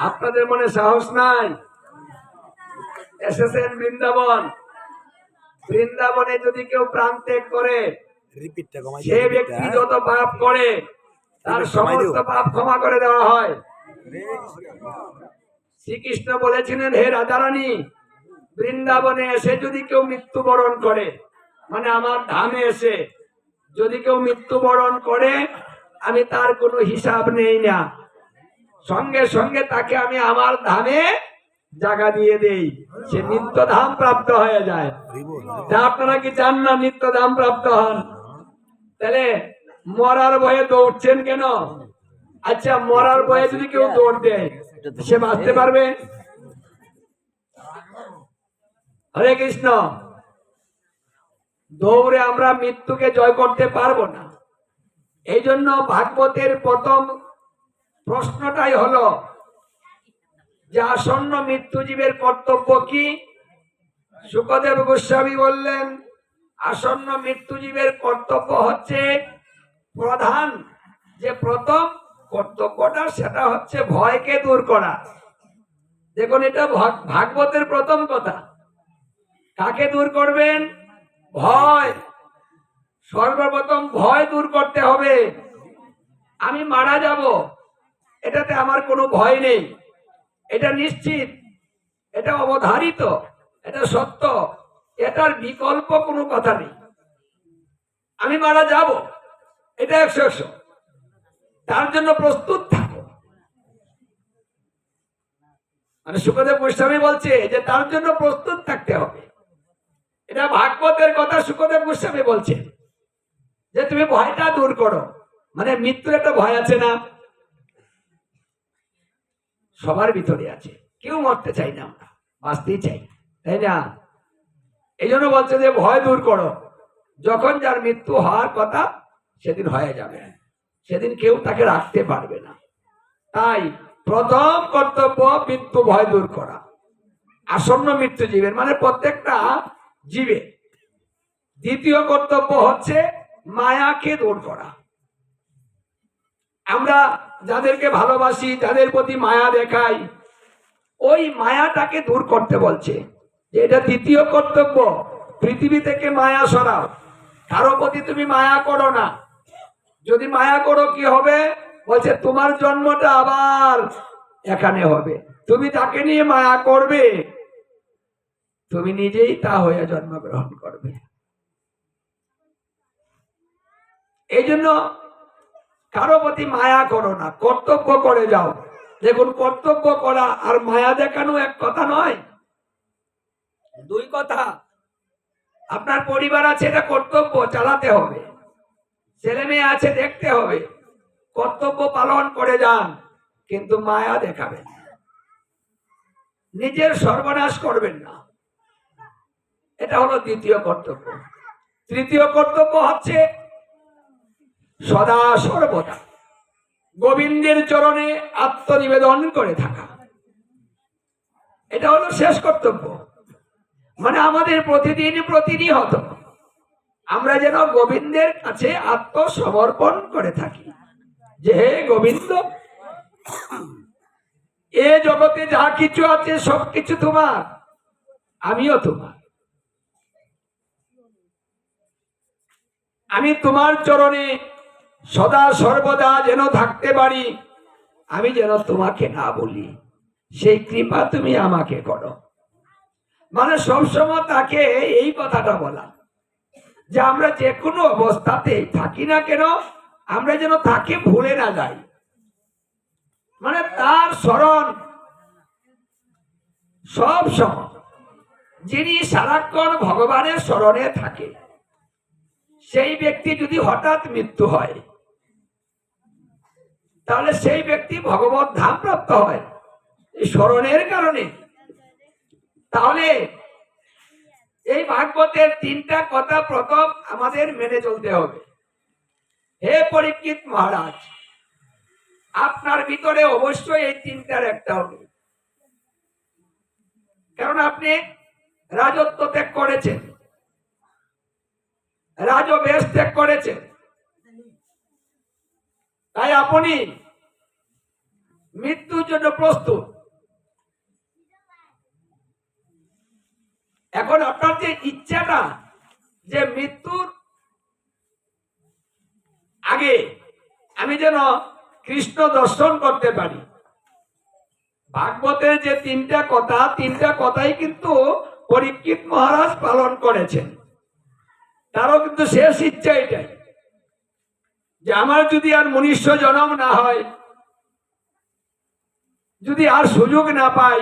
আপনাদের মনে সাহস নাই? এসেছেন বৃন্দাবন। বৃন্দাবনে যদি কেউ প্রাণ ত্যাগ করে সে ব্যক্তি যত পাপ করে তার সমস্ত পাপ ক্ষমা করে দেওয়া হয়। শ্রীকৃষ্ণ বলেছিলেন হে রাধারানী বৃন্দাবনে এসে যদি কেউ মৃত্যুবরণ করে মানে আমার ধামে এসে যদি কেউ মৃত্যুবরণ করে আমি তার কোনো হিসাব নেই না। সঙ্গে সঙ্গে তাকে আমি আমার ধামে জায়গা দিয়ে দেই। সে নিত্য ধাম প্রাপ্ত হয়ে যায়। আপনারা কি চান না নিত্য ধাম প্রাপ্ত হন? তাহলে মরার ভয়ে দৌড়ছেন কেন? আচ্ছা মরার ভয়ে যদি কেউ দৌড় দেয়, সে বাঁচতে পারবে? হরে কৃষ্ণ। দৌড়ে আমরা মৃত্যুকে জয় করতে পারব না। এই জন্য ভাগবতের প্রথম প্রশ্নটাই হলো যে আসন্ন মৃত্যুজীবের কর্তব্য কি? সুখদেব গোস্বামী বললেন, আসন্ন মৃত্যুজীবের কর্তব্য হচ্ছে প্রধান যে প্রথম কর্তব্যটা সেটা হচ্ছে ভয়কে দূর করা। দেখুন, এটা ভাগ- ভাগবতের প্রথম কথা। কাকে দূর করবেন? ভয়। সর্বপ্রথম ভয় দূর করতে হবে। আমি মারা যাব। এটাতে আমার কোনো ভয় নেই। এটা নিশ্চিত, এটা অবধারিত, এটা সত্য, এটার বিকল্প কোনো কথা নেই। আমি মারা যাব, এটা একশো একশো। তার জন্য প্রস্তুত থাকো। মানে সুখদেব গোস্বামী বলছে যে তার জন্য প্রস্তুত থাকতে হবে। এটা ভাগবতের কথা সুখদেব গোস্বামী বলছে যে তুমি ভয়টা দূর করো। মানে মৃত্যুর একটা ভয় আছে না? সবার ভিতরে আছে। কেউ মরতে চাই না আমরা, বাঁচতেই চাই। তাই না? এই জন্য বলছে যে, ভয় দূর করো। যখন যার মৃত্যু হওয়ার কথা, সেদিন হয়ে যাবে। সেদিন কেউ তাকে রাখতে পারবে না। তাই প্রথম কর্তব্য মৃত্যু, ভয় দূর করা। আসন্ন মৃত্যু জীবের মানে প্রত্যেকটা জীবে দ্বিতীয় কর্তব্য হচ্ছে মায়াকে দূর করা। আমরা যাদেরকে ভালোবাসি, যাদের প্রতি মায়া দেখাই, ওই মায়াটাকে দূর করতে বলছে এটা দ্বিতীয় কর্তব্য। পৃথিবী থেকে মায়া সরাও। কারও প্রতি তুমি মায়া করো না। যদি মায়া করো, কি হবে? বলছে, তোমার জন্মটা আবার এখানে হবে। তুমি তাকে নিয়ে মায়া করবে। তুমি নিজেই তা হয়ে জন্মগ্রহণ করবে। এই জন্য কারও প্রতি মায়া করো না, কর্তব্য করে যাও। দেখুন, কর্তব্য করা আর মায়া দেখানো এক কথা নয়। দুই কথা, আপনার পরিবার আছে, এটা কর্তব্য, চালাতে হবে। ছেলে মেয়ে আছে, দেখতে হবে। কর্তব্য পালন করে যান, কিন্তু মায়া দেখাবেন নিজের সর্বনাশ করবেন না। এটা হলো দ্বিতীয় কর্তব্য। তৃতীয় কর্তব্য হচ্ছে সদা সর্বদা। গোবিন্দের চরণে আত্মনিবেদন করে থাকা। এটা হলো শেষ কর্তব্য। মানে আমাদের প্রতিদিন প্রতিনিহত। আমরা যেন গোবিন্দের কাছে আত্মসমর্পণ করে থাকি। যে হে গোবিন্দ, এ জগতে যা কিছু আছে সব কিছু তোমার, আমিও তোমার। আমি তোমার চরণে সদা সর্বদা যেন থাকতে পারি। আমি যেন তোমাকে না বলি, সেই কৃপা তুমি আমাকে করো। মানে সবসময় তাকে এই কথাটা বলা, যে আমরা যে কোনো অবস্থাতে থাকি না কেন, আমরা যেন তাকে ভুলে না যাই। মানে তার স্মরণ সব সময়, যিনি সারাক্ষণ ভগবানের স্মরণে থাকে, সেই ব্যক্তি যদি হঠাৎ মৃত্যু হয় তাহলে সেই ব্যক্তি ভগবত ধাম প্রাপ্ত হয়। এই স্মরণের কারণে। তাহলে এই ভাগবতের তিনটা কথা প্রথম আমাদের মেনে চলতে হবে। হে পরীক্ষিত মহারাজ, আপনার ভিতরে অবশ্যই এই তিনটার একটা হবে কারণ আপনি রাজত্ব ত্যাগ করেছেন। রাজবেশ ত্যাগ করেছেন। তাই আপনি মৃত্যুর জন্য প্রস্তুত। এখন আপনার যে ইচ্ছাটা যে মৃত্যুর আগে আমি যেন কৃষ্ণ দর্শন করতে পারি। ভাগবতের যে তিনটা কথা, তিনটা কথাই কিন্তু পরীক্ষিত মহারাজ পালন করেছেন। তারও কিন্তু শেষ ইচ্ছা এটাই। যে আমার যদি আর মনুষ্য জনম না হয়, যদি আর সুযোগ না পাই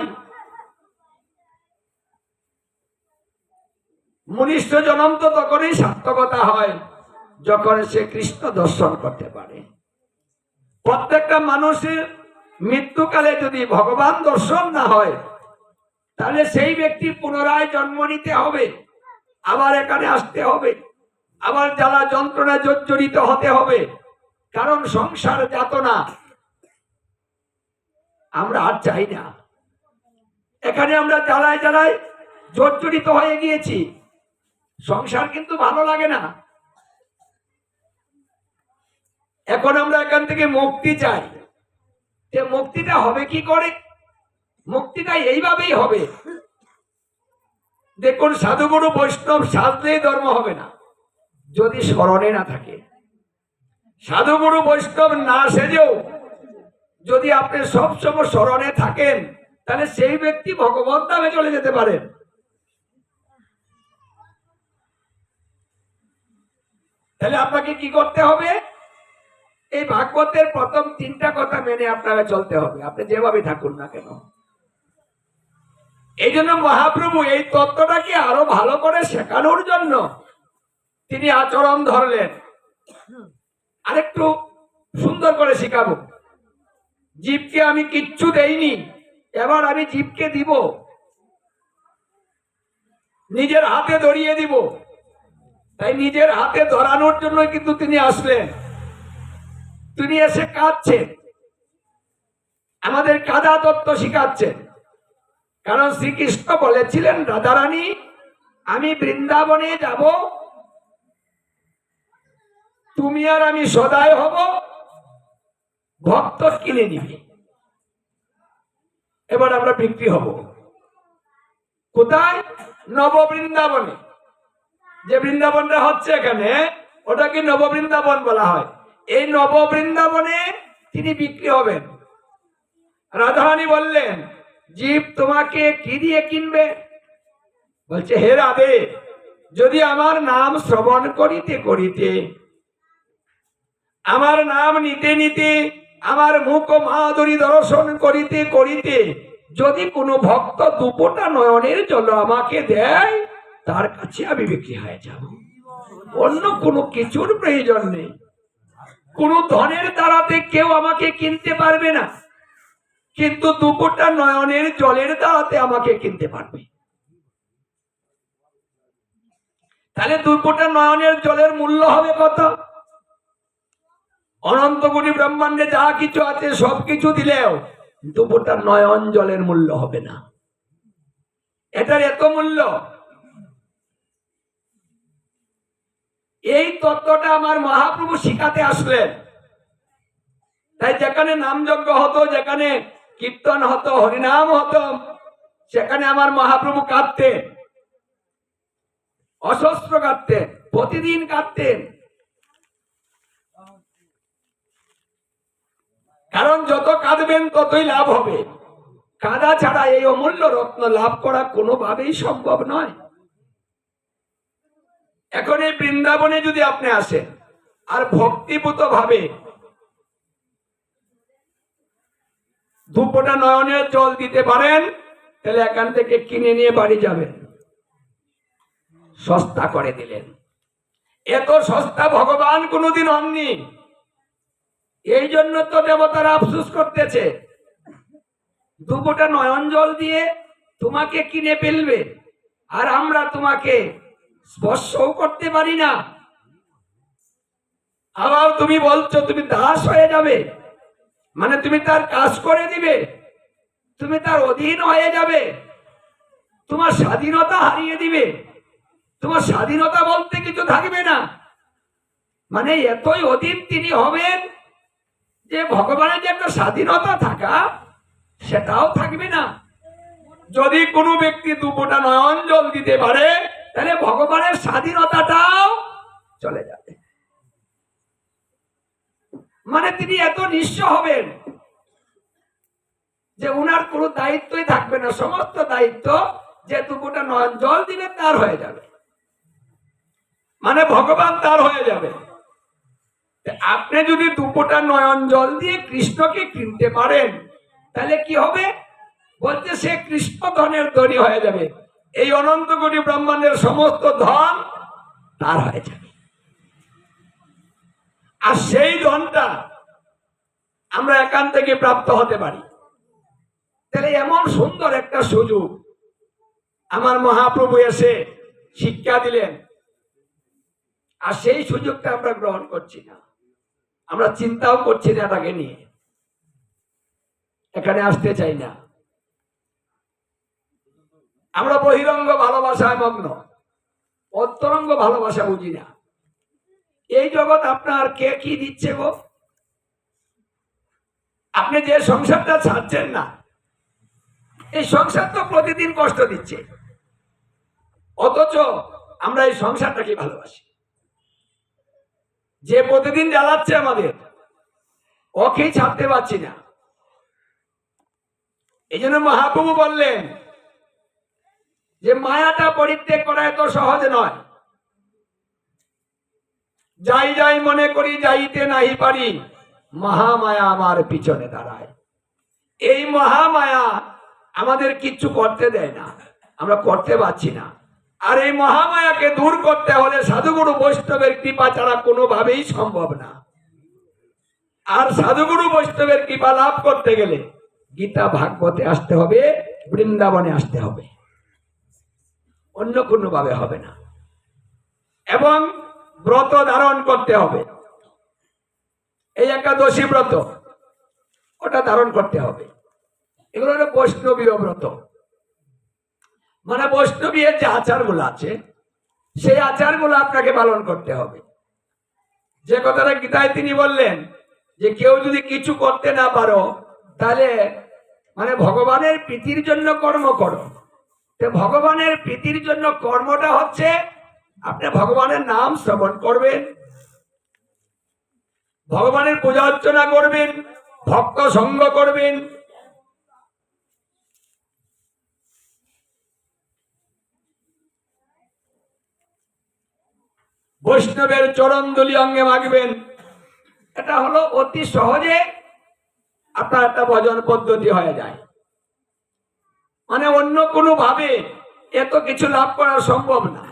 মনুষ্য জনম তো তখনই সার্থকতা হয়, যখন সে কৃষ্ণ দর্শন করতে পারে। প্রত্যেকটা মানুষের মৃত্যুকালে যদি ভগবান দর্শন না হয়, তাহলে সেই ব্যক্তি পুনরায় জন্ম নিতে হবে, আবার এখানে আসতে হবে। আবার জ্বালা যন্ত্রণা জর্জরিত হতে হবে। কারণ সংসার যাতনা। আমরা আর চাই না। এখানে আমরা জ্বালায় জ্বালায় জর্জরিত হয়ে গিয়েছি। সংসার কিন্তু ভালো লাগে না। এখন আমরা এখান থেকে মুক্তি চাই। যে মুক্তিটা হবে কি করে? মুক্তিটা এইভাবেই হবে। দেখুন, সাধুগুরু বৈষ্ণব সাজলেই ধর্ম হবে না। যদি স্মরণে না থাকে। সাধুগুরু বৈষ্ণব না সেজেও যদি আপনি সবসময় স্মরণে থাকেন, তাহলে সেই ব্যক্তি ভগবত নামে চলে যেতে পারেন। তাহলে আপনাকে কি করতে হবে? এই ভাগবতের প্রথম তিনটা কথা মেনে আপনাকে চলতে হবে। আপনি যেভাবে থাকুন না কেন। এই জন্য মহাপ্রভু এই তত্ত্বটাকে আরও ভালো করে শেখানোর জন্য তিনি আচরণ ধরলেন। আরেকটু সুন্দর করে শিখাবো। জীবকে আমি কিচ্ছু দেইনি, এবার আমি জীবকে দিব। নিজের হাতে ধরিয়ে দিব। তাই নিজের হাতে ধরানোর জন্য কিন্তু তিনি আসলেন। তিনি এসে কাঁদছেন। আমাদের কাদা তত্ত্ব শিখাচ্ছেন কারণ শ্রীকৃষ্ণ বলেছিলেন, রাধারানী, আমি বৃন্দাবনে যাব তুমি আর আমি সদায় হব। ভক্ত কিনে নিবি। এবার আমরা বিক্রি হব। কোথায়? নব বৃন্দাবনে। যে বৃন্দাবনটা হচ্ছে এখানে, ওটাকে নব বৃন্দাবন বলা হয়। এই নব বৃন্দাবনে তিনি বিক্রি হবেন। রাধারানী বললেন, জীব তোমাকে কি দিয়ে কিনবে? বলছে, হে রাধে, যদি আমার নাম শ্রবণ করিতে করিতে আমার নাম নিতে নিতে, আমার মুখ মাধুরী দর্শন করিতে করিতে, যদি কোনো ভক্ত দুপোটা নয়নের জল আমাকে দেয়, তার কাছে আমি বিক্রি হয়ে যাব। অন্য কোনো কিছুর প্রয়োজন নেই। কোন ধনের দ্বারাতে কেউ আমাকে কিনতে পারবে না। কিন্তু দুপোটা নয়নের জলের দ্বারাতে আমাকে কিনতে পারবে। তাহলে দুপোটা নয়নের জলের মূল্য হবে কত? অনন্ত কোটি ব্রহ্মাণ্ডে যা কিছু আছে সবকিছু দিলেও দুপোটা নয়ন জলের মূল্য হবে না। এটার এত মূল্য। এই তত্ত্বটা আমার মহাপ্রভু শিখাতে আসলেন। তাই যেখানে নামযজ্ঞ হতো, যেখানে কীর্তন হতো, হরিনাম হতো, সেখানে আমার মহাপ্রভু কাঁদতেন। অশস্ত্র কাঁদতেন, প্রতিদিন কাঁদতেন। কারণ যত কাঁদবেন ততই লাভ হবে। কাদা ছাড়া এই অমূল্য রত্ন লাভ করা কোনোভাবেই সম্ভব নয়। এখন এই বৃন্দাবনে যদি আপনি আসেন, আর ভক্তিভূত ভাবে দুপোটা নয়নের জল দিতে পারেন, তাহলে এখান থেকে কিনে নিয়ে বাড়ি যাবেন। সস্তা করে দিলেন। এত সস্তা ভগবান কোনোদিন হননি। এই জন্য তো দেবতারা আফসুস করতেছে। দুপোটা নয়ন জল দিয়ে তোমাকে কিনে ফেলবে, আর আমরা তোমাকে স্পর্শও করতে পারি না। আবার তুমি বলছো, তুমি দাস হয়ে যাবে মানে তুমি তার কাজ করে দিবে, তুমি তার অধীন হয়ে যাবে, তোমার স্বাধীনতা হারিয়ে দিবে, তোমার স্বাধীনতা বলতে কিছু থাকবে না। মানে এতই অধীন তিনি হবেন যে ভগবানের যে একটা স্বাধীনতা থাকা, সেটাও থাকবে না। যদি কোনো ব্যক্তি দুপোটা নয়ন জল দিতে পারে, তাহলে ভগবানের স্বাধীনতাটাও চলে যাবে। মানে তিনি এত নিঃস্ব হবেন যে উনার কোনো দায়িত্বই থাকবে না, সমস্ত দায়িত্ব যে দুপোটা নয়ন জল দিবে তার হয়ে যাবে। মানে ভগবান তার হয়ে যাবে। আপনি যদি দুপোটা নয়ন জল দিয়ে কৃষ্ণকে কিনতে পারেন, তাহলে কি হবে? বলছে সে কৃষ্ণ ধনের ধনী হয়ে যাবে। এই অনন্ত কোটি ব্রহ্মাণ্ডের সমস্ত ধন তার হয়ে যাবে। আর সেই ধনটা আমরা একান থেকে প্রাপ্ত হতে পারি। তাহলে এমন সুন্দর একটা সুযোগ। আমার মহাপ্রভু এসে শিক্ষা দিলেন। আর সেই সুযোগটা আমরা গ্রহণ করছি না। আমরা চিন্তাও করছি না তাকে নিয়ে। এখানে আসতে চাই না। আমরা বহিরঙ্গ ভালোবাসায় মগ্ন। অন্তরঙ্গ ভালোবাসা বুঝি না। এই জগৎ আপনার কে কি দিচ্ছে গো? আপনি যে সংসারটা ছাড়ছেন না, এই সংসার তো প্রতিদিন কষ্ট দিচ্ছে। অথচ আমরা এই সংসারটাকে ভালোবাসি। যে প্রতিদিন জ্বালাচ্ছে আমাদের ওকেই ছাড়তে পারছি না। এই জন্য মহাপ্রভু বললেন যে, মায়াটা পরিত্যাগ করা এত সহজ নয়। যাই যাই মনে করি, যাইতে নাহি পারি, মহামায়া আমার পিছনে দাঁড়ায়। এই মহামায়া আমাদের কিচ্ছু করতে দেয় না। আমরা করতে পারছি না। আর এই মহামায়াকে দূর করতে হলে সাধুগুরু বৈষ্ণবের কৃপা ছাড়া কোনোভাবেই সম্ভব না। আর সাধুগুরু বৈষ্ণবের কৃপা লাভ করতে গেলে গীতা, ভাগবতে আসতে হবে, বৃন্দাবনে আসতে হবে। অন্য কোনো ভাবে হবে না। এবং ব্রত ধারণ করতে হবে। এই একাদশী ব্রত, ওটা ধারণ করতে হবে। এগুলো হলো বৈষ্ণবীয় ব্রত। মানে বৈষ্ণবীয় যে আচারগুলো আছে, সেই আচারগুলো আপনাকে পালন করতে হবে। যে কথাটা গীতায় তিনি বললেন যে কেউ যদি কিছু করতে না পারো, তাহলে মানে ভগবানের প্রীতির জন্য কর্ম করো। তো ভগবানের প্রীতির জন্য কর্মটা হচ্ছে, আপনি ভগবানের নাম শ্রবণ করবেন, ভগবানের পূজা অর্চনা করবেন, ভক্ত সঙ্গ করবেন বৈষ্ণবের চরণ দুলি অঙ্গে মাগবেন। এটা হলো অতি সহজে আপনার একটা ভজন পদ্ধতি হয়ে যায়। মানে অন্য কোনো ভাবে এত কিছু লাভ করা সম্ভব না।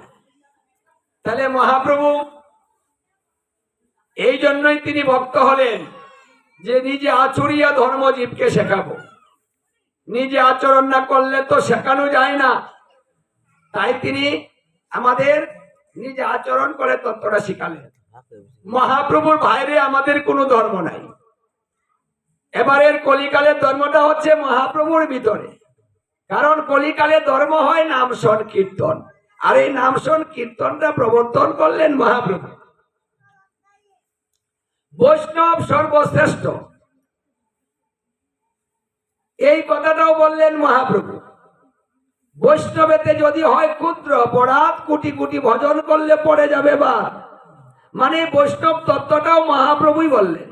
তাহলে মহাপ্রভু এই জন্যই তিনি ভক্ত হলেন যে নিজে আচরিয়া ধর্মজীবকে শেখাবো। নিজে আচরণ না করলে তো শেখানো যায় না। তাই তিনি আমাদের নিজে আচরণ করে তত্ত্বটা শিখালেন। মহাপ্রভুর বাইরে আমাদের কোনো ধর্ম নাই। এবারের কলিকালের ধর্মটা হচ্ছে মহাপ্রভুর ভিতরে। কারণ কলিকালে ধর্ম হয় নাম, শোন, কীর্তন। আর এই নাম, শোন, কীর্তনটা প্রবর্তন করলেন মহাপ্রভু। বৈষ্ণব সর্বশ্রেষ্ঠ। এই কথাটাও বললেন মহাপ্রভু। বৈষ্ণবেতে যদি হয় ক্ষুদ্র অপরাধ, কোটি কোটি ভজন করলে পড়ে যাবে বা। মানে বৈষ্ণব তত্ত্বটাও মহাপ্রভুই বললেন।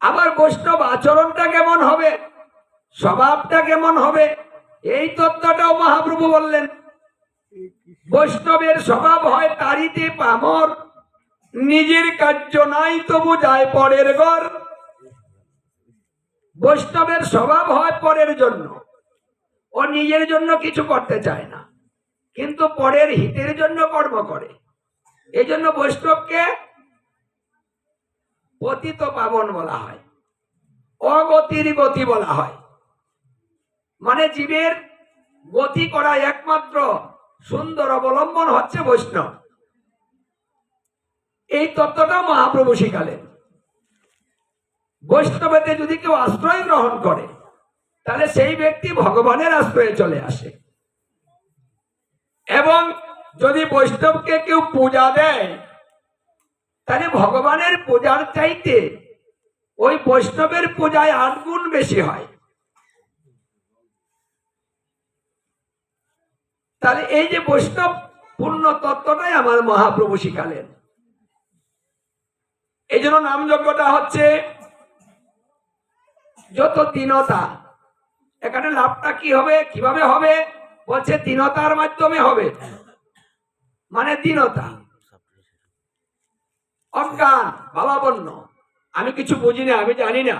আবার বৈষ্ণব আচরণটা কেমন হবে? স্বভাবটা কেমন হবে? এই তত্ত্বটাও মহাপ্রভু বললেন। বৈষ্ণবের স্বভাব হয় তারিতে পামর, নিজের কার্য নাই তবু যায় পরের ঘর। বৈষ্ণবের স্বভাব হয় পরের জন্য। ও নিজের জন্য কিছু করতে চায় না। কিন্তু পরের হিতের জন্য কর্ম করে। এই জন্য বৈষ্ণবকে পতিত পাবন বলা হয়। অগতির গতি বলা হয়। মানে জীবের গতি করা একমাত্র সুন্দর অবলম্বন হচ্ছে বৈষ্ণব। এই তত্ত্বটা মহাপ্রভু শিখালেন। বৈষ্ণবেতে যদি কেউ আশ্রয় গ্রহণ করে, তাহলে সেই ব্যক্তি ভগবানের আশ্রয়ে চলে আসে। এবং যদি বৈষ্ণবকে কেউ পূজা দেয়, তাহলে ভগবানের পূজার চাইতে ওই বৈষ্ণবের পূজায় আট গুণ বেশি হয়। তাহলে এই যে বৈষ্ণব পূর্ণ তত্ত্বটাই আমার মহাপ্রভু শিখালেন। এই জন্য নামযজ্ঞটা হচ্ছে যত দীনতা এখানে লাভটা কি হবে, কীভাবে হবে? বলছে দীনতার মাধ্যমে হবে। মানে দীনতা অজ্ঞান বাবা বন্য আমি কিছু বুঝি না আমি জানি না